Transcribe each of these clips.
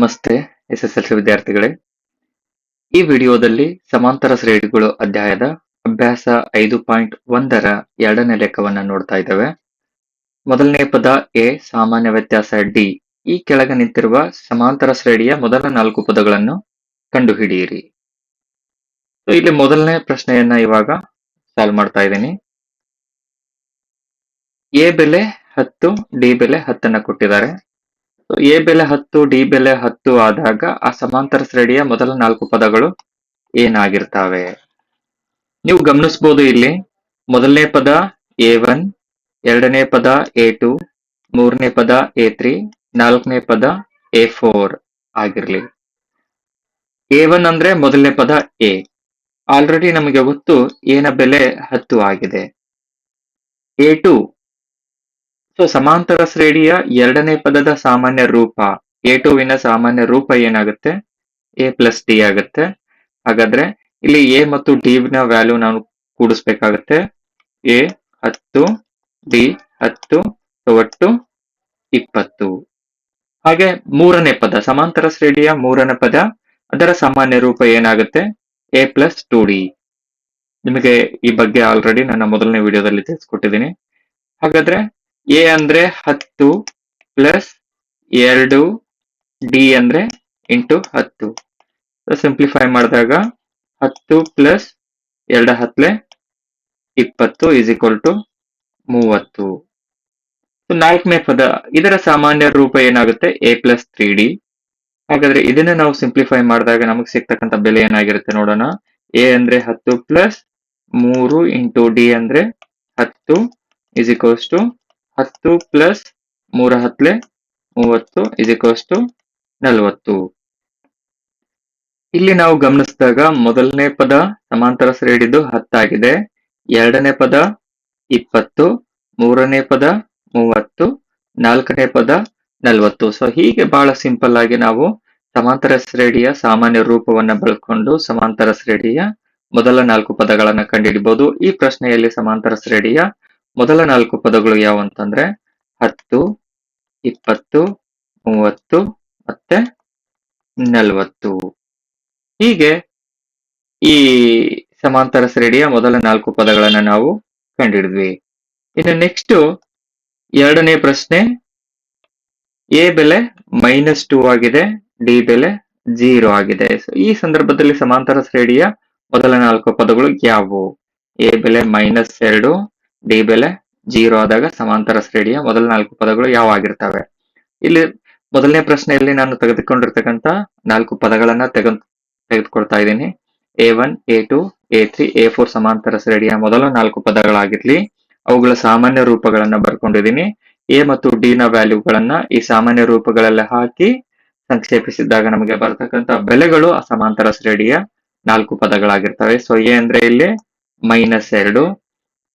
ನಮಸ್ತೆ S S L C ವಿದ್ಯಾರ್ಥಿಗಳೇ. ಈ ವಿಡಿಯೋದಲ್ಲಿ ಸಮಾಂತರ ಶ್ರೇಣಿಗಳು ಅಧ್ಯಾಯದ ಅಭ್ಯಾಸ ಐದು ಪಾಯಿಂಟ್ ಒಂದರ ಎರಡನೇ ಲೆಕ್ಕವನ್ನು ನೋಡ್ತಾ ಇದ್ದೇವೆ. ಮೊದಲನೇ ಪದ ಎ, ಸಾಮಾನ್ಯ ವ್ಯತ್ಯಾಸ ಡಿ. ಈ ಕೆಳಗೆ ನಿಂತಿರುವ ಸಮಾಂತರ ಶ್ರೇಣಿಯ ಮೊದಲ ನಾಲ್ಕು ಪದಗಳನ್ನು ಕಂಡುಹಿಡಿಯಿರಿ. ಇಲ್ಲಿ ಮೊದಲನೇ ಪ್ರಶ್ನೆಯನ್ನ ಇವಾಗ ಸಾಲ್ವ್ ಮಾಡ್ತಾ ಇದ್ದೀನಿ. ಎ ಬೆಲೆ ಹತ್ತು, ಡಿ ಬೆಲೆ ಹತ್ತನ್ನ ಕೊಟ್ಟಿದ್ದಾರೆ. ಎ ಬೆಲೆ ಹತ್ತು, ಡಿ ಬೆಲೆ ಹತ್ತು ಆದಾಗ ಆ ಸಮಾಂತರ ಶ್ರೇಣಿಯ ಮೊದಲ ನಾಲ್ಕು ಪದಗಳು ಏನಾಗಿರ್ತಾವೆ? ನೀವು ಗಮನಿಸಬಹುದು ಇಲ್ಲಿ. ಮೊದಲನೇ ಪದ ಎ ಒನ್, ಎರಡನೇ ಪದ ಎ ಟು, ಮೂರನೇ ಪದ ಎ ತ್ರೀ ನಾಲ್ಕನೇ ಪದ ಎ ಫೋರ್ ಆಗಿರ್ಲಿ. ಎ ಒನ್ ಅಂದ್ರೆ ಮೊದಲನೇ ಪದ ಎ. ಆಲ್ರೆಡಿ ನಮಗೆ ಗೊತ್ತು ಏನ ಬೆಲೆ ಹತ್ತು ಆಗಿದೆ. ಎ ಟು ಸೊ ಸಮಾಂತರ ಶ್ರೇಣಿಯ ಎರಡನೇ ಪದದ ಸಾಮಾನ್ಯ ರೂಪ ಎ ಟುವಿನ ಸಾಮಾನ್ಯ ರೂಪ ಏನಾಗುತ್ತೆ? ಎ ಪ್ಲಸ್ ಡಿ ಆಗುತ್ತೆ. ಹಾಗಾದ್ರೆ, ಇಲ್ಲಿ ಎ ಮತ್ತು ಡಿ ನ ವ್ಯಾಲ್ಯೂ ನಾನು ಕೂಡಿಸ್ಬೇಕಾಗತ್ತೆ. ಎ ಹತ್ತು ಡಿ ಹತ್ತು ಒಟ್ಟು ಇಪ್ಪತ್ತು. ಹಾಗೆ ಮೂರನೇ ಪದ, ಸಮಾಂತರ ಶ್ರೇಣಿಯ ಮೂರನೇ ಪದ, ಅದರ ಸಾಮಾನ್ಯ ರೂಪ ಏನಾಗುತ್ತೆ? ಎ ಪ್ಲಸ್ ಟು ಡಿ ನಿಮಗೆ ಈ ಬಗ್ಗೆ ಆಲ್ರೆಡಿ ನನ್ನ ಮೊದಲನೇ ವಿಡಿಯೋದಲ್ಲಿ ತಿಳಿಸ್ಕೊಟ್ಟಿದ್ದೀನಿ. ಹಾಗಾದ್ರೆ ಎ ಅಂದ್ರೆ ಹತ್ತು ಪ್ಲಸ್ ಎರಡು ಡಿ ಅಂದ್ರೆ ಇಂಟು ಹತ್ತು. ಸಿಂಪ್ಲಿಫೈ ಮಾಡಿದಾಗ ಹತ್ತು ಪ್ಲಸ್ ಎರಡು ಹತ್ಲೆ ಇಪ್ಪತ್ತು ಇಸ್ ಈಕ್ವಲ್ ಟು ಮೂವತ್ತು. ನಾಲ್ಕನೇ ಪದ, ಇದರ ಸಾಮಾನ್ಯ ರೂಪ ಏನಾಗುತ್ತೆ? ಎ ಪ್ಲಸ್ ತ್ರೀ ಡಿ ಹಾಗಾದ್ರೆ ಇದನ್ನ ನಾವು ಸಿಂಪ್ಲಿಫೈ ಮಾಡಿದಾಗ ನಮಗೆ ಸಿಗ್ತಕ್ಕಂಥ ಬೆಲೆ ಏನಾಗಿರುತ್ತೆ ನೋಡೋಣ. ಎ ಅಂದ್ರೆ ಹತ್ತು ಪ್ಲಸ್ ಮೂರು ಇಂಟು ಡಿ ಅಂದ್ರೆ ಹತ್ತು ಇಸ್ ಈಕ್ವಲ್ಸ್ ಟು ಹತ್ತು ಪ್ಲಸ್ ಮೂರ ಹತ್ಲೆ ಮೂವತ್ತು ಇದಕ್ಕಷ್ಟು ನಲವತ್ತು. ಇಲ್ಲಿ ನಾವು ಗಮನಿಸಿದಾಗ ಮೊದಲನೇ ಪದ ಸಮಾಂತರ ಶ್ರೇಣಿದು ಹತ್ತಾಗಿದೆ. ಎರಡನೇ ಪದ ಇಪ್ಪತ್ತು, ಮೂರನೇ ಪದ ಮೂವತ್ತು, ನಾಲ್ಕನೇ ಪದ ನಲವತ್ತು. ಸೊ ಹೀಗೆ ಬಹಳ ಸಿಂಪಲ್ ಆಗಿ ನಾವು ಸಮಾಂತರ ಶ್ರೇಣಿಯ ಸಾಮಾನ್ಯ ರೂಪವನ್ನ ಬಳಕೊಂಡು ಸಮಾಂತರ ಶ್ರೇಣಿಯ ಮೊದಲ ನಾಲ್ಕು ಪದಗಳನ್ನ ಕಂಡುಹಿಡಿಬಹುದು ಈ ಪ್ರಶ್ನೆಯಲ್ಲಿ ಸಮಾಂತರ ಶ್ರೇಣಿಯ ಮೊದಲ ನಾಲ್ಕು ಪದಗಳು ಯಾವ ಅಂತಂದ್ರೆ ಹತ್ತು, ಇಪ್ಪತ್ತು, ಮೂವತ್ತು, ಮತ್ತೆ ನಲವತ್ತು. ಹೀಗೆ ಈ ಸಮಾಂತರ ಶ್ರೇಣಿಯ ಮೊದಲ ನಾಲ್ಕು ಪದಗಳನ್ನ ನಾವು ಕಂಡಿಡಿದ್ವಿ. ಇನ್ನು ನೆಕ್ಸ್ಟ್ ಎರಡನೇ ಪ್ರಶ್ನೆ, ಎ ಬೆಲೆ ಮೈನಸ್ ಟೂ ಆಗಿದೆ, ಡಿ ಬೆಲೆ ಜೀರೋ ಆಗಿದೆ. ಸೊ ಈ ಸಂದರ್ಭದಲ್ಲಿ ಸಮಾಂತರ ಶ್ರೇಣಿಯ ಮೊದಲ ನಾಲ್ಕು ಪದಗಳು ಯಾವುವು ಎ ಬೆಲೆ ಮೈನಸ್ ಎರಡು ಡಿ ಬೆಲೆ ಜೀರೋ ಆದಾಗ ಸಮಾಂತರ ಶ್ರೇಣಿಯ ಮೊದಲ ನಾಲ್ಕು ಪದಗಳು ಯಾವ ಆಗಿರ್ತವೆ ಇಲ್ಲಿ ಮೊದಲನೇ ಪ್ರಶ್ನೆಯಲ್ಲಿ ನಾನು ತೆಗೆದುಕೊಂಡಿರ್ತಕ್ಕಂಥ ನಾಲ್ಕು ಪದಗಳನ್ನ ತೆಗೆ ತೆಗೆದುಕೊಳ್ತಾ ಇದ್ದೀನಿ. A one A two A three A four ಸಮಾಂತರ ಶ್ರೇಣಿಯ ಮೊದಲ ನಾಲ್ಕು ಪದಗಳಾಗಿರ್ಲಿ, ಅವುಗಳ ಸಾಮಾನ್ಯ ರೂಪಗಳನ್ನ ಬರ್ಕೊಂಡಿದ್ದೀನಿ. ಎ ಮತ್ತು ಡಿ ನ ವ್ಯಾಲ್ಯೂಗಳನ್ನ ಈ ಸಾಮಾನ್ಯ ರೂಪಗಳಲ್ಲಿ ಹಾಕಿ ಸಂಕ್ಷೇಪಿಸಿದಾಗ ನಮಗೆ ಬರ್ತಕ್ಕಂಥ ಬೆಲೆಗಳು ಆ ಸಮಾಂತರ ಶ್ರೇಣಿಯ ನಾಲ್ಕು ಪದಗಳಾಗಿರ್ತವೆ. ಸೊ ಎ ಅಂದ್ರೆ ಇಲ್ಲಿ ಮೈನಸ್ ಎರಡು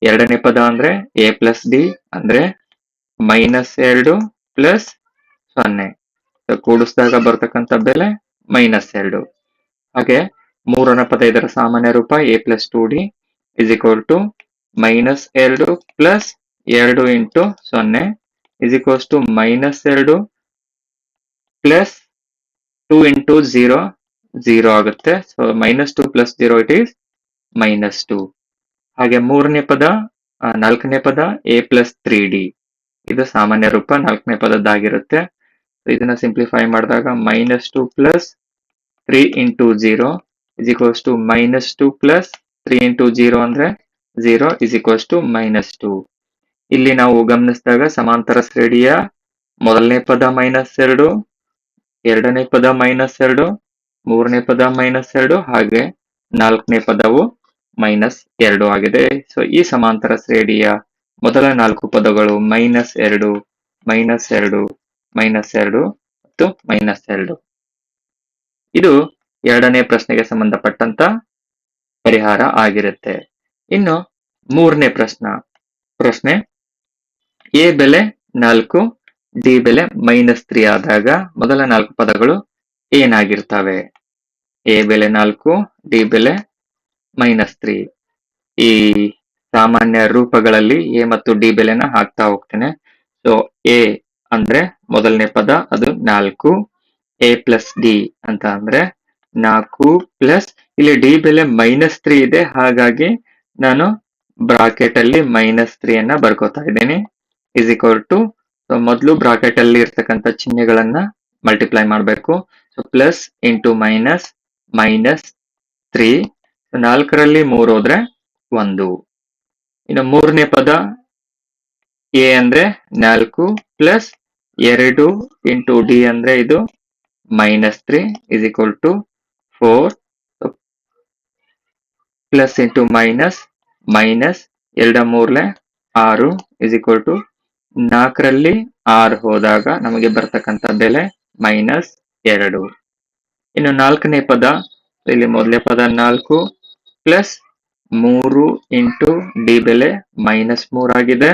ಎರಡನೇ ಪದ ಅಂದ್ರೆ ಎ ಪ್ಲಸ್ ಡಿ ಅಂದ್ರೆ ಮೈನಸ್ ಎರಡು ಪ್ಲಸ್ ಸೊನ್ನೆ. ಕೂಡಿಸಿದಾಗ ಬರ್ತಕ್ಕಂಥ ಬೆಲೆ ಮೈನಸ್ ಎರಡು. ಹಾಗೆ ಮೂರನೇ ಪದ ಇದರ ಸಾಮಾನ್ಯ ರೂಪ A plus two D is equal to minus ಎರಡು ಪ್ಲಸ್ ಎರಡು ಇಂಟು ಸೊನ್ನೆ ಇಸ್ ಈಕ್ವಲ್ಸ್ ಟು ಮೈನಸ್ ಎರಡು plus two into zero zero ಆಗುತ್ತೆ. So minus two plus zero it is minus two ಹಾಗೆ ಮೂರನೇ ಪದ ನಾಲ್ಕನೇ ಪದ ಎ ಪ್ಲಸ್ ತ್ರೀ ಡಿ ಇದು ಸಾಮಾನ್ಯ ರೂಪ, ನಾಲ್ಕನೇ ಪದದ್ದಾಗಿರುತ್ತೆ. ಇದನ್ನ ಸಿಂಪ್ಲಿಫೈ ಮಾಡಿದಾಗ minus two plus three into zero is equals to minus two plus three into zero ಅಂದ್ರೆ zero is equals to minus two ಇಲ್ಲಿ ನಾವು ಗಮನಿಸಿದಾಗ ಸಮಾಂತರ ಶ್ರೇಣಿಯ ಮೊದಲನೇ ಪದ ಮೈನಸ್ ಎರಡು, ಎರಡನೇ ಪದ ಮೈನಸ್ ಎರಡು, ಮೂರನೇ ಪದ ಮೈನಸ್ ಎರಡು, ಹಾಗೆ ನಾಲ್ಕನೇ ಪದವು ಮೈನಸ್ ಎರಡು ಆಗಿದೆ. ಸೊ ಈ ಸಮಾಂತರ ಶ್ರೇಣಿಯ ಮೊದಲ ನಾಲ್ಕು ಪದಗಳು ಮೈನಸ್ ಎರಡು ಮೈನಸ್ ಎರಡು ಮೈನಸ್ ಎರಡು ಮತ್ತು ಮೈನಸ್ ಎರಡು. ಇದು ಎರಡನೇ ಪ್ರಶ್ನೆಗೆ ಸಂಬಂಧಪಟ್ಟಂತ ಪರಿಹಾರ ಆಗಿರುತ್ತೆ. ಇನ್ನು ಮೂರನೇ ಪ್ರಶ್ನ, ಪ್ರಶ್ನೆ, ಎ ಬೆಲೆ ನಾಲ್ಕು, ಡಿ ಬೆಲೆ ಮೈನಸ್ ತ್ರೀ ಆದಾಗ ಮೊದಲ ನಾಲ್ಕು ಪದಗಳು ಏನಾಗಿರ್ತವೆ? ಎ ಬೆಲೆ ನಾಲ್ಕು, ಡಿ ಬೆಲೆ ಮೈನಸ್ ತ್ರೀ ಈ ಸಾಮಾನ್ಯ ರೂಪಗಳಲ್ಲಿ ಎ ಮತ್ತು ಡಿ ಬೆಲೆನ ಹಾಕ್ತಾ ಹೋಗ್ತೇನೆ. ಸೊ ಎ ಅಂದ್ರೆ ಮೊದಲನೇ ಪದ, ಅದು ನಾಲ್ಕು. ಎ ಪ್ಲಸ್ ಡಿ ಅಂತ ಅಂದ್ರೆ ನಾಲ್ಕು ಪ್ಲಸ್ ಇಲ್ಲಿ ಡಿ ಬೆಲೆ ಮೈನಸ್ ತ್ರೀ ಇದೆ. ಹಾಗಾಗಿ ನಾನು ಬ್ರಾಕೆಟ್ ಅಲ್ಲಿ ಮೈನಸ್ ತ್ರೀ ಅನ್ನ ಬರ್ಕೋತಾ ಇದ್ದೀನಿ. ಇಸ್ ಈಕ್ವಲ್ ಟು ಮೊದಲು ಬ್ರಾಕೆಟ್ ಅಲ್ಲಿ ಇರ್ತಕ್ಕಂಥ ಚಿಹ್ನೆಗಳನ್ನ ಮಲ್ಟಿಪ್ಲೈ ಮಾಡಬೇಕು. So plus into minus minus three ನಾಲ್ಕರಲ್ಲಿ ಮೂರು ಹೋದ್ರೆ ಒಂದು. ಇನ್ನು ಮೂರನೇ ಪದ ಎ ಅಂದ್ರೆ ನಾಲ್ಕು ಪ್ಲಸ್ ಎರಡು ಇಂಟು ಡಿ ಅಂದ್ರೆ ಇದು minus three is equal to four plus into minus minus ಎರಡ ಮೂರ್ಲೆ ಆರು ಇಸ್ ಈಕ್ವಲ್ ಟು ನಾಲ್ಕರಲ್ಲಿ ಆರು ಹೋದಾಗ ನಮಗೆ ಬರ್ತಕ್ಕಂಥ ಬೆಲೆ ಮೈನಸ್ ಎರಡು. ಇನ್ನು ನಾಲ್ಕನೇ ಪದ, ಇಲ್ಲಿ ಮೊದಲನೇ ಪದ ನಾಲ್ಕು ಪ್ಲಸ್ ಮೂರು ಇಂಟು ಡಿ ಬೆಲೆ ಮೈನಸ್ ಮೂರಾಗಿದೆ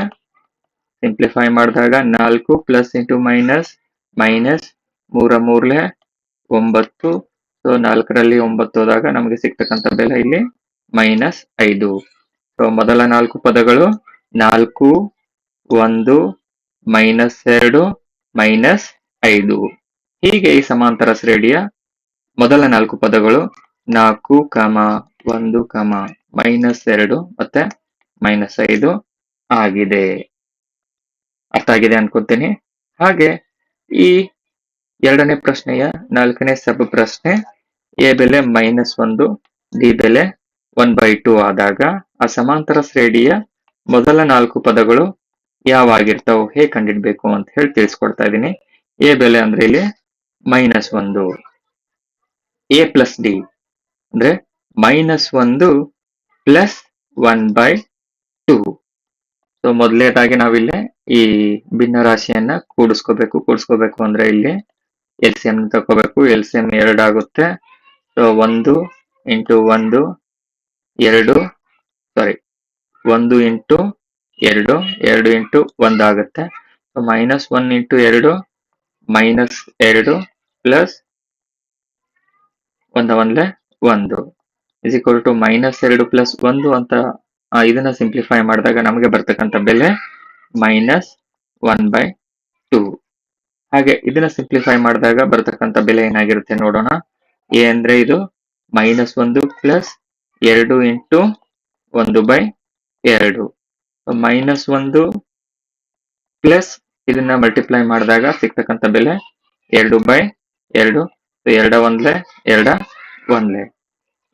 ಸಿಂಪ್ಲಿಫೈ ಮಾಡಿದಾಗ ನಾಲ್ಕು ಪ್ಲಸ್ ಇಂಟು ಮೈನಸ್ ಮೈನಸ್ ಮೂರ ಮೂರ್ಲೆ ಒಂಬತ್ತು. ಸೊ ನಾಲ್ಕರಲ್ಲಿ ಒಂಬತ್ತು ಹೋದಾಗ ನಮಗೆ ಸಿಗ್ತಕ್ಕಂಥ ಬೆಲೆ ಇಲ್ಲಿ ಮೈನಸ್ ಐದು. ಸೊ ಮೊದಲ ನಾಲ್ಕು ಪದಗಳು ನಾಲ್ಕು, ಒಂದು ಮೈನಸ್ ಎರಡು ಮೈನಸ್ ಐದು. ಹೀಗೆ ಈ ಸಮಾಂತರ ಶ್ರೇಣಿಯ ಮೊದಲ ನಾಲ್ಕು ಪದಗಳು ನಾಲ್ಕು, ಕಮ ಒಂದು ಕಮ ಮೈನಸ್ ಎರಡು ಮತ್ತೆ ಮೈನಸ್ ಐದು ಆಗಿದೆ. ಅರ್ಥ ಆಗಿದೆ ಅನ್ಕೊಂತೀನಿ? ಹಾಗೆ ಈ ಎರಡನೇ ಪ್ರಶ್ನೆಯ ನಾಲ್ಕನೇ ಸಬ್ ಪ್ರಶ್ನೆ, ಎ ಬೆಲೆ ಮೈನಸ್ ಒಂದು ಡಿ ಬೆಲೆ ಒನ್ ಬೈ ಟೂ ಆದಾಗ ಆ ಸಮಾಂತರ ಶ್ರೇಣಿಯ ಮೊದಲ ನಾಲ್ಕು ಪದಗಳು ಯಾವಾಗಿರ್ತಾವ ಹೇಗೆ ಕಂಡಿಡ್ಬೇಕು ಅಂತ ಹೇಳಿ ತಿಳಿಸ್ಕೊಡ್ತಾ ಇದ್ದೀನಿ. ಎ ಬೆಲೆ ಅಂದ್ರೆ ಇಲ್ಲಿ ಮೈನಸ್ ಒಂದು. ಎ ಪ್ಲಸ್ ಡಿ ಅಂದ್ರೆ ಮೈನಸ್ ಒಂದು plus one by two so ಮೊದಲನೇದಾಗಿ ನಾವಿಲ್ಲಿ ಈ ಭಿನ್ನ ರಾಶಿಯನ್ನ ಕೂಡಿಸ್ಕೋಬೇಕು. ಕೂಡಿಸ್ಕೋಬೇಕು ಅಂದ್ರೆ ಇಲ್ಲಿ ಎಲ್ ಸಿ ಎಂ ತಗೋಬೇಕು ಎಲ್ ಸಿ ಎಂ ಎರಡು ಆಗುತ್ತೆ. ಸೊ ಒಂದು ಇಂಟು ಒಂದು, ಎರಡು ಸಾರಿ ಒಂದು ಇಂಟು ಎರಡು ಎರಡು ಇಂಟು ಒಂದು ಆಗುತ್ತೆ. ಸೊ ಮೈನಸ್ ಒನ್ ಇಂಟು ಎರಡು ಮೈನಸ್ ಎರಡು ಪ್ಲಸ್ ಒಂದ ಒಂದ್ಲೆ ಒಂದು. ಇಸ್ ಈಕ್ವಲ್ ಟು ಮೈನಸ್ ಎರಡು ಪ್ಲಸ್ ಒಂದು ಅಂತ ಇದನ್ನ ಸಿಂಪ್ಲಿಫೈ ಮಾಡಿದಾಗ ನಮಗೆ ಬರ್ತಕ್ಕಂಥ ಬೆಲೆ ಮೈನಸ್ ಒನ್ ಬೈ ಟೂ ಹಾಗೆ ಇದನ್ನ ಸಿಂಪ್ಲಿಫೈ ಮಾಡಿದಾಗ ಬರ್ತಕ್ಕಂಥ ಬೆಲೆ ಏನಾಗಿರುತ್ತೆ ನೋಡೋಣ. ಎ ಅಂದ್ರೆ ಇದು ಮೈನಸ್ ಒಂದು ಪ್ಲಸ್ ಎರಡು ಇಂಟು ಒಂದು ಬೈ ಎರಡು. ಮೈನಸ್ ಒಂದು ಪ್ಲಸ್ ಇದನ್ನ ಮಲ್ಟಿಪ್ಲೈ ಮಾಡಿದಾಗ ಸಿಗ್ತಕ್ಕಂಥ ಬೆಲೆ ಎರಡು ಬೈ ಎರಡು. ಎರಡ ಒಂದ್ಲೆ ಎರಡ ಒಂದ್ಲೆ.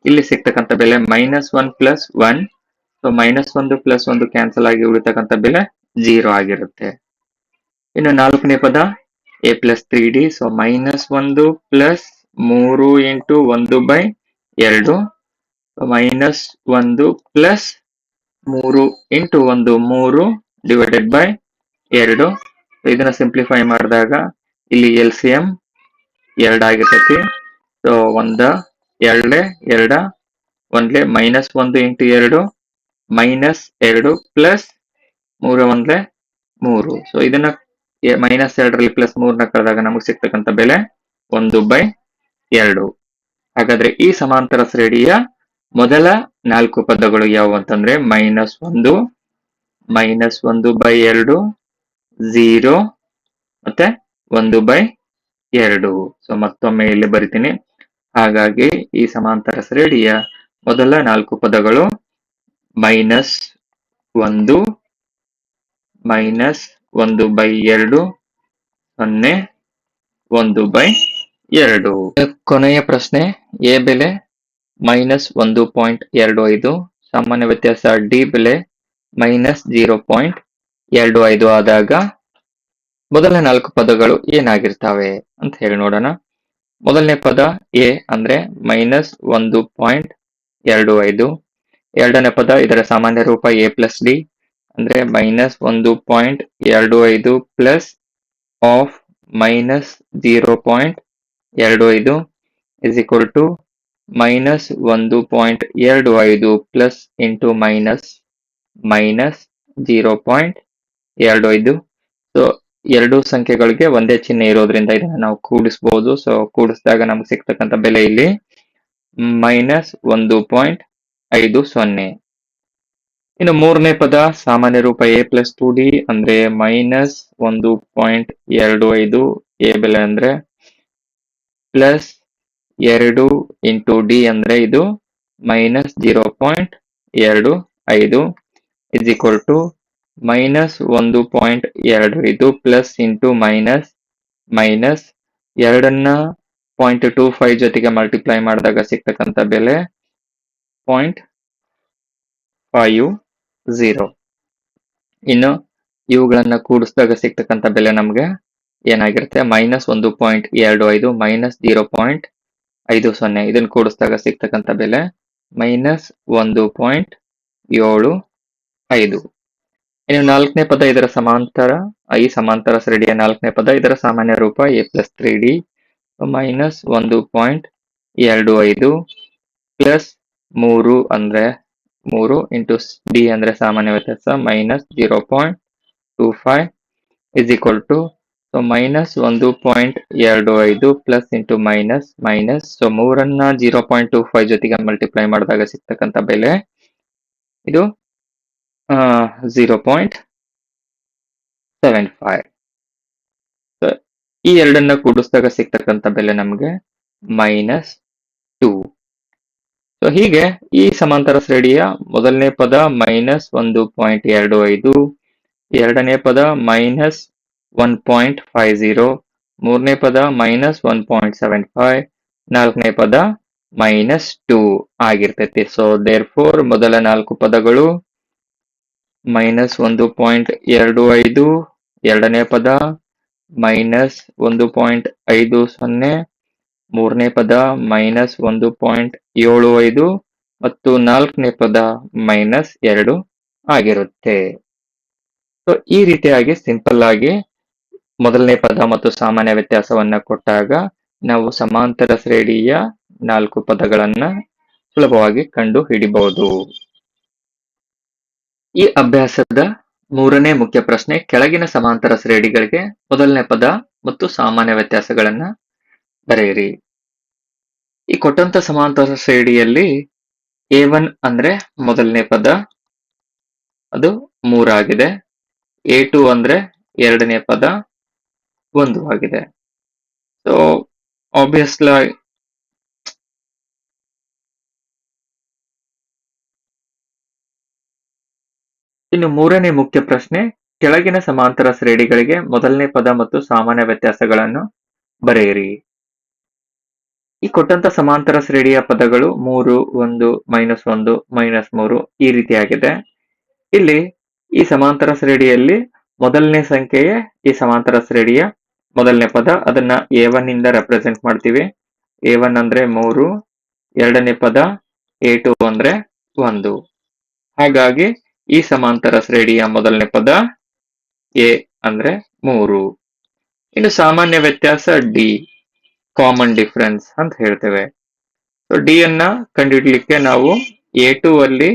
ಇಲ್ಲಿ ಸಿಗ್ತಕ್ಕಂಥ ಬೆಲೆ minus one plus one so minus ಒಂದು ಪ್ಲಸ್ ಒಂದು ಕ್ಯಾನ್ಸಲ್ ಆಗಿ ಉಳಿತಕ್ಕಂಥ ಬೆಲೆ ಜೀರೋ ಆಗಿರುತ್ತೆ. ಇನ್ನು ನಾಲ್ಕನೇ ಪದ A plus three D so minus ಒಂದು ಪ್ಲಸ್ ಮೂರು ಇಂಟು ಒಂದು ಬೈ ಎರಡು. ಮೈನಸ್ ಒಂದು ಪ್ಲಸ್ ಮೂರು ಇಂಟು ಒಂದು ಮೂರು ಡಿವೈಡೆಡ್ ಬೈ ಎರಡು. ಇದನ್ನ ಸಿಂಪ್ಲಿಫೈ ಮಾಡಿದಾಗ ಇಲ್ಲಿ ಎಲ್ ಸಿ ಎಂ ಎರಡಾಗಿರ್ತೈತಿ ಸೊ ಒಂದ ಎರಡ್ಲೆ ಎರಡ, ಒಂದ್ಲೆ, ಮೈನಸ್ ಒಂದು ಇಂಟು ಎರಡು, ಮೈನಸ್ ಎರಡು ಪ್ಲಸ್ ಮೂರು, ಒಂದ್ಲೆ, ಮೂರು. ಸೊ ಇದನ್ನ ಮೈನಸ್ ಎರಡರಲ್ಲಿ ಪ್ಲಸ್ ಮೂರನ್ನ ಕಳೆದಾಗ ನಮಗೆ ಸಿಗ್ತಕ್ಕಂಥ ಬೆಲೆ ಒಂದು ಬೈ ಎರಡು. ಹಾಗಾದ್ರೆ ಈ ಸಮಾಂತರ ಶ್ರೇಣಿಯ ಮೊದಲ ನಾಲ್ಕು ಪದಗಳು ಯಾವುವು ಅಂತಂದ್ರೆ ಮೈನಸ್ ಒಂದು ಮೈನಸ್ ಒಂದು ಬೈ ಎರಡು, ಝೀರೋ, ಮತ್ತೆ ಒಂದು ಬೈ ಎರಡು. ಸೊ ಮತ್ತೊಮ್ಮೆ ಇಲ್ಲಿ ಬರಿತೀನಿ. ಹಾಗಾಗಿ ಈ ಸಮಾಂತರ ಶ್ರೇಣಿಯ ಮೊದಲ ನಾಲ್ಕು ಪದಗಳು ಮೈನಸ್ ಒಂದು ಮೈನಸ್ ಒಂದು ಬೈ ಎರಡು, ಸೊನ್ನೆ, ಒಂದು ಬೈ ಎರಡು. ಕೊನೆಯ ಪ್ರಶ್ನೆ, ಎ ಬೆಲೆ ಮೈನಸ್ ಒಂದು ಪಾಯಿಂಟ್ ಎರಡು ಐದು, ಸಾಮಾನ್ಯ ವ್ಯತ್ಯಾಸ ಡಿ ಬೆಲೆ ಮೈನಸ್ ಜೀರೋ ಪಾಯಿಂಟ್ ಎರಡು ಐದು ಆದಾಗ ಮೊದಲ ನಾಲ್ಕು ಪದಗಳು ಏನಾಗಿರ್ತವೆ ಅಂತ ಹೇಳಿ ನೋಡೋಣ. ಮೊದಲನೇ ಪದ ಎ ಅಂದ್ರೆ ಮೈನಸ್ ಒಂದು ಪಾಯಿಂಟ್ ಎರಡು ಐದು. ಎರಡನೇ ಪದ ಇದರ ಸಾಮಾನ್ಯ ರೂಪ ಎ ಪ್ಲಸ್ ಡಿ ಅಂದ್ರೆ ಮೈನಸ್ ಒಂದು ಪಾಯಿಂಟ್ ಎರಡು ಐದು plus of minus zero point ಎರಡು ಐದು ಇಸ್ ಈಕ್ವಲ್ ಟು ಮೈನಸ್ ಒಂದು ಪಾಯಿಂಟ್ ಎರಡು ಐದು plus into minus minus zero point ಎರಡು ಐದು. ಸೊ ಎರಡು ಸಂಖ್ಯೆಗಳಿಗೆ ಒಂದೇ ಚಿಹ್ನೆ ಇರೋದ್ರಿಂದ ಇದನ್ನ ನಾವು ಕೂಡಿಸಬಹುದು ಸೊ ಕೂಡಿಸಿದಾಗ ನಮ್ಗೆ ಸಿಗ್ತಕ್ಕಂಥ ಬೆಲೆ ಇಲ್ಲಿ ಮೈನಸ್ ಒಂದು ಪಾಯಿಂಟ್ ಐದು ಸೊನ್ನೆ. ಇನ್ನು ಮೂರನೇ ಪದ ಸಾಮಾನ್ಯ ರೂಪ ಎ ಪ್ಲಸ್ ಟು ಡಿ ಅಂದ್ರೆ ಮೈನಸ್ ಒಂದು ಪಾಯಿಂಟ್ ಎರಡು ಐದು ಎ ಬೆಲೆ ಅಂದ್ರೆ ಪ್ಲಸ್ ಎರಡು ಇಂಟು ಡಿ ಅಂದ್ರೆ ಇದು ಮೈನಸ್ ಜೀರೋ ಪಾಯಿಂಟ್ ಎರಡು ಐದು ಇಸ್ ಈಕ್ವಲ್ ಟು ಮೈನಸ್ ಒಂದು ಪಾಯಿಂಟ್ ಎರಡು. ಇದು ಪ್ಲಸ್ ಇಂಟು ಮೈನಸ್ ಮೈನಸ್ ಎರಡನ್ನ ಪಾಯಿಂಟ್ ಟೂ ಫೈವ್ ಜೊತೆಗೆ ಮಲ್ಟಿಪ್ಲೈ ಮಾಡಿದಾಗ ಸಿಗ್ತಕ್ಕಂಥ ಬೆಲೆ ಪಾಯಿಂಟ್ ಫೈವ್ ಝೀರೋ. ಇನ್ನು ಇವುಗಳನ್ನ ಕೂಡಿಸಿದಾಗ ಸಿಗ್ತಕ್ಕಂಥ ಬೆಲೆ ನಮಗೆ ಏನಾಗಿರುತ್ತೆ? ಮೈನಸ್ ಒಂದು ಪಾಯಿಂಟ್ ಎರಡು ಐದು, ಮೈನಸ್ ಜೀರೋ ಪಾಯಿಂಟ್ ಐದು ಸೊನ್ನೆ. ಇದನ್ನ ಕೂಡಿಸಿದಾಗ ಸಿಗ್ತಕ್ಕಂಥ ಬೆಲೆ ಮೈನಸ್ ಒಂದು ಪಾಯಿಂಟ್ ಏಳು ಐದು. ಇನ್ನು ನಾಲ್ಕನೇ ಪದ ಇದರ ಸಮಾಂತರ. ಐ ಸಮಾಂತರ ಸರಡಿಯ ನಾಲ್ಕನೇ ಪದ ಇದರ ಸಾಮಾನ್ಯ ರೂಪ A plus three D minus ಒಂದು ಪಾಯಿಂಟ್ ಎರಡು ಐದು ಪ್ಲಸ್ ಮೂರು ಅಂದ್ರೆ ಮೂರು ಇಂಟು ಡಿ ಅಂದ್ರೆ ಸಾಮಾನ್ಯ ವ್ಯತ್ಯಾಸ minus zero point two five is equal to so minus ಒಂದು ಪಾಯಿಂಟ್ ಎರಡು ಐದು plus into minus minus so ಮೂರನ್ನ zero point two five ಜೊತೆಗೆ ಮಲ್ಟಿಪ್ಲೈ ಮಾಡಿದಾಗ ಸಿಗ್ತಕ್ಕಂಥ ಬೆಲೆ ಇದು ಝೀರೋ ಪಾಯಿಂಟ್ ಸೆವೆನ್ ಫೈವ್ ಈ ಎರಡನ್ನ ಕೂಡಿಸಿದಾಗ ಸಿಗ್ತಕ್ಕಂಥ ಬೆಲೆ ನಮಗೆ ಮೈನಸ್ ಟೂ ಸೊ ಹೀಗೆ ಈ ಸಮಾಂತರ ಶ್ರೇಣಿಯ ಮೊದಲನೇ ಪದ ಮೈನಸ್ ಒಂದು ಪಾಯಿಂಟ್ ಎರಡು ಐದು, ಎರಡನೇ ಪದ minus one point five zero ಮೂರನೇ ಪದ minus one point seven five ನಾಲ್ಕನೇ ಪದ ಮೈನಸ್ ಟೂ ಆಗಿರ್ತೈತಿ. ಸೊ ದೇರ್ ಫೋರ್ ಮೊದಲ ನಾಲ್ಕು ಪದಗಳು ಮೈನಸ್ ಒಂದು ಪಾಯಿಂಟ್ ಎರಡು ಐದು, ಎರಡನೇ ಪದ, ಮೈನಸ್ ಒಂದು ಪಾಯಿಂಟ್ ಐದು ಸೊನ್ನೆ, ಮೂರನೇ ಪದ, ಮೈನಸ್ ಒಂದು ಪಾಯಿಂಟ್ ಏಳು ಐದು ಮತ್ತು ನಾಲ್ಕನೇ ಪದ, ಮೈನಸ್ ಎರಡು ಆಗಿರುತ್ತೆ. ಸೊ ಈ ರೀತಿಯಾಗಿ ಸಿಂಪಲ್ ಆಗಿ ಮೊದಲನೇ ಪದ ಮತ್ತು ಸಾಮಾನ್ಯ ವ್ಯತ್ಯಾಸವನ್ನ ಕೊಟ್ಟಾಗ ನಾವು ಸಮಾಂತರ ಶ್ರೇಣಿಯ ನಾಲ್ಕು ಪದಗಳನ್ನ ಸುಲಭವಾಗಿ ಕಂಡು ಹಿಡಿಬಹುದು. ಈ ಅಭ್ಯಾಸದ ಮೂರನೇ ಮುಖ್ಯ ಪ್ರಶ್ನೆ, ಕೆಳಗಿನ ಸಮಾಂತರ ಶ್ರೇಣಿಗಳಿಗೆ ಮೊದಲನೇ ಪದ ಮತ್ತು ಸಾಮಾನ್ಯ ವ್ಯತ್ಯಾಸಗಳನ್ನ ಬರೆಯಿರಿ. ಈ ಕೊಟ್ಟಂತ ಸಮಾಂತರ ಶ್ರೇಣಿಯಲ್ಲಿ ಎ ಒನ್ ಅಂದ್ರೆ ಮೊದಲನೇ ಪದ, ಅದು ಮೂರಾಗಿದೆ ಎ ಟು ಅಂದ್ರೆ ಎರಡನೇ ಪದ, ಒಂದು ಆಗಿದೆ. ಸೊ ಆಬ್ವಿಯಸ್ಲಿ ಇನ್ನು ಮೂರನೇ ಮುಖ್ಯ ಪ್ರಶ್ನೆ, ಕೆಳಗಿನ ಸಮಾಂತರ ಶ್ರೇಣಿಗಳಿಗೆ ಮೊದಲನೇ ಪದ ಮತ್ತು ಸಾಮಾನ್ಯ ವ್ಯತ್ಯಾಸಗಳನ್ನು ಬರೆಯಿರಿ. ಈ ಕೊಟ್ಟಂತ ಸಮಾಂತರ ಶ್ರೇಣಿಯ ಪದಗಳು ಮೂರು, ಒಂದು, ಮೈನಸ್ ಒಂದು, ಮೈನಸ್ ಮೂರು ಈ ರೀತಿಯಾಗಿದೆ. ಇಲ್ಲಿ ಈ ಸಮಾಂತರ ಶ್ರೇಣಿಯಲ್ಲಿ ಮೊದಲನೇ ಸಂಖ್ಯೆಯೇ ಈ ಸಮಾಂತರ ಶ್ರೇಣಿಯ ಮೊದಲನೇ ಪದ. ಅದನ್ನ ಎ ಒನ್ ಇಂದ ರೆಪ್ರೆಸೆಂಟ್ ಮಾಡ್ತೀವಿ. ಎ ಒನ್ ಅಂದ್ರೆ ಮೂರು, ಎರಡನೇ ಪದ ಎ ಟು ಅಂದ್ರೆ ಒಂದು. ಹಾಗಾಗಿ ಈ ಸಮಾಂತರ ಶ್ರೇಣಿಯ ಮೊದಲನೇ ಪದ ಎ ಅಂದ್ರೆ ಮೂರು. ಇನ್ನು ಸಾಮಾನ್ಯ ವ್ಯತ್ಯಾಸ ಡಿ ಕಾಮನ್ ಡಿಫರೆನ್ಸ್ ಅಂತ ಹೇಳ್ತೇವೆ. ಸೊ ಡಿ ಅನ್ನ ಕಂಡುಹಿಡ್ಲಿಕ್ಕೆ ನಾವು ಎ ಟು ಅಲ್ಲಿ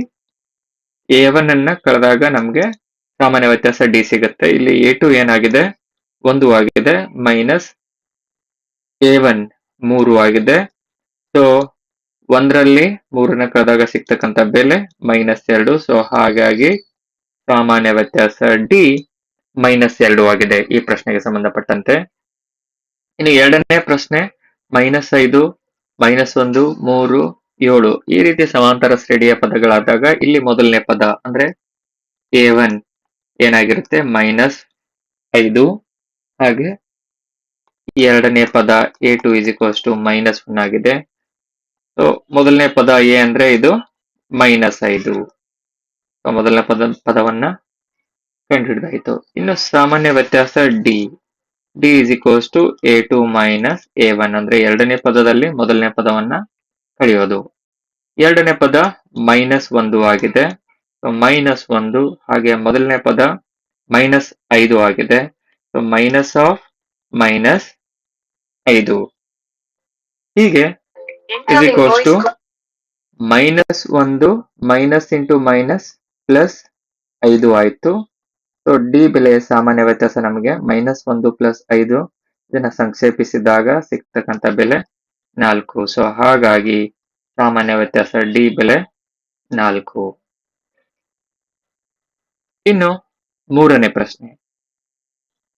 ಎ ಒನ್ ಅನ್ನ ಕಳೆದಾಗ ನಮ್ಗೆ ಸಾಮಾನ್ಯ ವ್ಯತ್ಯಾಸ ಡಿ ಸಿಗುತ್ತೆ. ಇಲ್ಲಿ ಎ ಟು ಏನಾಗಿದೆ? ಒಂದು ಆಗಿದೆ, ಮೈನಸ್ ಎ ಒನ್ ಮೂರು ಆಗಿದೆ. ಸೊ ಒಂದರಲ್ಲಿ ಮೂರನೇ ಕಳೆದಾಗ ಸಿಗ್ತಕ್ಕಂಥ ಬೆಲೆ ಮೈನಸ್ ಎರಡು. ಸೊ ಹಾಗಾಗಿ ಸಾಮಾನ್ಯ ವ್ಯತ್ಯಾಸ ಡಿ ಮೈನಸ್ ಎರಡು ಆಗಿದೆ ಈ ಪ್ರಶ್ನೆಗೆ ಸಂಬಂಧಪಟ್ಟಂತೆ. ಇನ್ನು ಎರಡನೇ ಪ್ರಶ್ನೆ ಮೈನಸ್ ಐದು ಮೈನಸ್ ಒಂದು, ಮೂರು, ಏಳು. ಈ ರೀತಿ ಸಮಾಂತರ ಶ್ರೇಣಿಯ ಪದಗಳಾದಾಗ ಇಲ್ಲಿ ಮೊದಲನೇ ಪದ ಅಂದ್ರೆ ಎ ಒನ್ ಏನಾಗಿರುತ್ತೆ? ಮೈನಸ್ ಐದು. ಹಾಗೆ ಎರಡನೇ ಪದ A two is equals to minus one ಆಗಿದೆ. ಸೊ ಮೊದಲನೇ ಪದ ಎ ಅಂದ್ರೆ ಇದು ಮೈನಸ್ ಐದು. ಮೊದಲನೇ ಪದ, ಪದವನ್ನ ಕಂಡುಹಿಡಿದಾಯಿತು. ಇನ್ನು ಸಾಮಾನ್ಯ ವ್ಯತ್ಯಾಸ D D is equals to A two minus A one ಅಂದ್ರೆ ಎರಡನೇ ಪದದಲ್ಲಿ ಮೊದಲನೇ ಪದವನ್ನ ಕಳೆಯೋದು. ಎರಡನೇ ಪದ ಮೈನಸ್ ಒಂದು ಆಗಿದೆ. ಮೈನಸ್ ಒಂದು ಹಾಗೆ ಮೊದಲನೇ ಪದ ಮೈನಸ್ ಐದು ಆಗಿದೆ. ಮೈನಸ್ ಆಫ್ ಮೈನಸ್ ಐದು. ಹೀಗೆ ಇಸ್ ಈಕ್ವಲ್ಸ್ ಟು ಮೈನಸ್ ಒಂದು ಮೈನಸ್ ಇಂಟು ಮೈನಸ್ ಪ್ಲಸ್ ಐದು ಆಯ್ತು. ಸೊ ಡಿ ಬೆಲೆಯ ಸಾಮಾನ್ಯ ವ್ಯತ್ಯಾಸ ನಮಗೆ. ಮೈನಸ್ ಒಂದು ಪ್ಲಸ್ ಐದು. ಇದನ್ನ ಸಂಕ್ಷೇಪಿಸಿದಾಗ ಸಿಗ್ತಕ್ಕಂಥ ಬೆಲೆ ನಾಲ್ಕು. ಸೊ ಹಾಗಾಗಿ ಸಾಮಾನ್ಯ ವ್ಯತ್ಯಾಸ ಡಿ ಬೆಲೆ ನಾಲ್ಕು. ಇನ್ನು ಮೂರನೇ ಪ್ರಶ್ನೆ.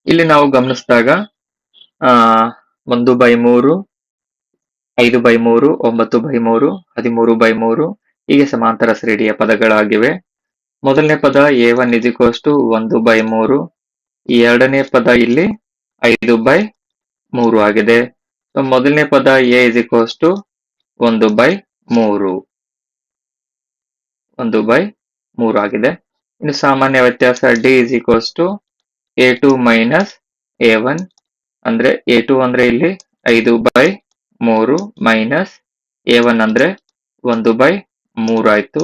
ಇಲ್ಲಿ ನಾವು ಗಮನಿಸಿದಾಗ ಆ ಒಂದು ಬೈ ಮೂರು ಐದು ಬೈ ಮೂರು, ಒಂಬತ್ತು ಬೈ ಮೂರು, ಹದಿಮೂರು ಬೈ ಮೂರು ಹೀಗೆ ಸಮಾಂತರ ಶ್ರೇಣಿಯ ಪದಗಳಾಗಿವೆ. ಮೊದಲನೇ ಪದ ಎ ಒನ್ ಟು ಒಂದು ಬೈ ಮೂರು. ಎರಡನೇ ಪದ ಇಲ್ಲಿ ಐದು ಬೈ ಮೂರು ಆಗಿದೆ. ಮೊದಲನೇ ಪದ ಎ ಟು ಒಂದು ಬೈ ಮೂರು. ಒಂದು ಬೈ ಮೂರು ಆಗಿದೆ. ಇನ್ನು ಸಾಮಾನ್ಯ ವ್ಯತ್ಯಾಸ D is to A two minus A one ಅಂದ್ರೆ ಎ ಟು ಅಂದ್ರೆ ಇಲ್ಲಿ ಐದು ಬೈ ಮೂರು ಮೈನಸ್ ಎ ಒನ್ ಅಂದ್ರೆ ಒಂದು ಬೈ ಮೂರು ಆಯ್ತು.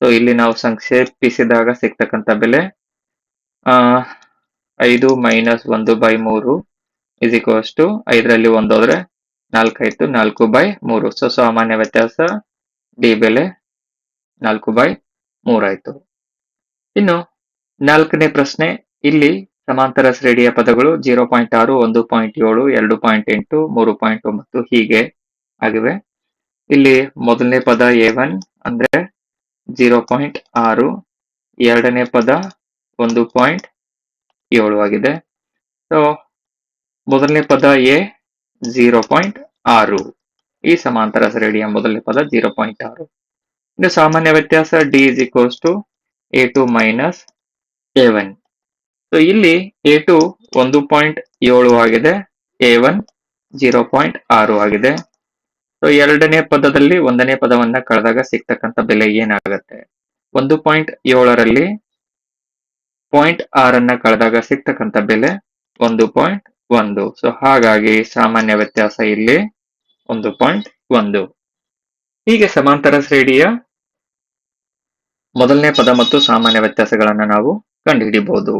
ಸೊ ಇಲ್ಲಿ ನಾವು ಸಂಕ್ಷೇಪಿಸಿದಾಗ ಸಿಗ್ತಕ್ಕಂಥ ಬೆಲೆ ಐದು ಮೈನಸ್ ಒಂದು ಬೈ ಮೂರು ಇಸ್ ಈಕ್ವಲ್ಸ್ ಟು ಐದರಲ್ಲಿ ಒಂದು ಹೋದ್ರೆ ನಾಲ್ಕಾಯ್ತು ನಾಲ್ಕು ಬೈ ಮೂರು. ಸೊ ಸಾಮಾನ್ಯ ವ್ಯತ್ಯಾಸ ಡಿ ಬೆಲೆ ನಾಲ್ಕು ಬೈ ಮೂರಾಯಿತು ಇನ್ನು ನಾಲ್ಕನೇ ಪ್ರಶ್ನೆ, ಇಲ್ಲಿ ಸಮಾಂತರ ಶ್ರೇಣಿಯ ಪದಗಳು ಜೀರೋ ಪಾಯಿಂಟ್ ಆರು, ಒಂದು ಪಾಯಿಂಟ್ ಏಳು, ಎರಡು ಪಾಯಿಂಟ್ ಎಂಟು, ಮೂರು ಪಾಯಿಂಟ್ ಒಂಬತ್ತು ಹೀಗೆ ಆಗಿವೆ. ಇಲ್ಲಿ ಮೊದಲನೇ ಪದ ಎ ಒನ್ ಅಂದ್ರೆ ಜೀರೋ ಪಾಯಿಂಟ್ ಆರು, ಎರಡನೇ ಪದ ಒಂದು ಪಾಯಿಂಟ್ ಏಳು ಆಗಿದೆ. ಸೊ ಮೊದಲನೇ ಪದ ಎ ಜೀರೋ ಪಾಯಿಂಟ್ ಆರು. ಈ ಸಮಾಂತರ ಶ್ರೇಣಿಯ ಮೊದಲನೇ ಪದ ಜೀರೋ ಪಾಯಿಂಟ್ ಆರು. ಇನ್ನು ಸಾಮಾನ್ಯ ವ್ಯತ್ಯಾಸ D is equals to A two minus A one. So ಇಲ್ಲಿ ಎ ಟು ಒಂದು ಪಾಯಿಂಟ್ ಏಳು ಆಗಿದೆ. ಎ ಒನ್ ಜೀರೋ ಪಾಯಿಂಟ್ ಆರು ಆಗಿದೆ. ಸೊ ಎರಡನೇ ಪದದಲ್ಲಿ ಒಂದನೇ ಪದವನ್ನ ಕಳೆದಾಗ ಸಿಗ್ತಕ್ಕಂಥ ಬೆಲೆ ಏನಾಗುತ್ತೆ? ಒಂದು ಪಾಯಿಂಟ್ ಏಳರಲ್ಲಿ ಪಾಯಿಂಟ್ ಆರನ್ನ ಕಳೆದಾಗ ಸಿಗ್ತಕ್ಕಂಥ ಬೆಲೆ ಒಂದು ಪಾಯಿಂಟ್ ಒಂದು. ಸೊ ಹಾಗಾಗಿ ಸಾಮಾನ್ಯ ವ್ಯತ್ಯಾಸ ಇಲ್ಲಿ ಒಂದು ಪಾಯಿಂಟ್ ಒಂದು. ಹೀಗೆ ಸಮಾಂತರ ಶ್ರೇಣಿಯ ಮೊದಲನೇ ಪದ ಮತ್ತು ಸಾಮಾನ್ಯ ವ್ಯತ್ಯಾಸಗಳನ್ನು ನಾವು ಕಂಡುಹಿಡಿಬಹುದು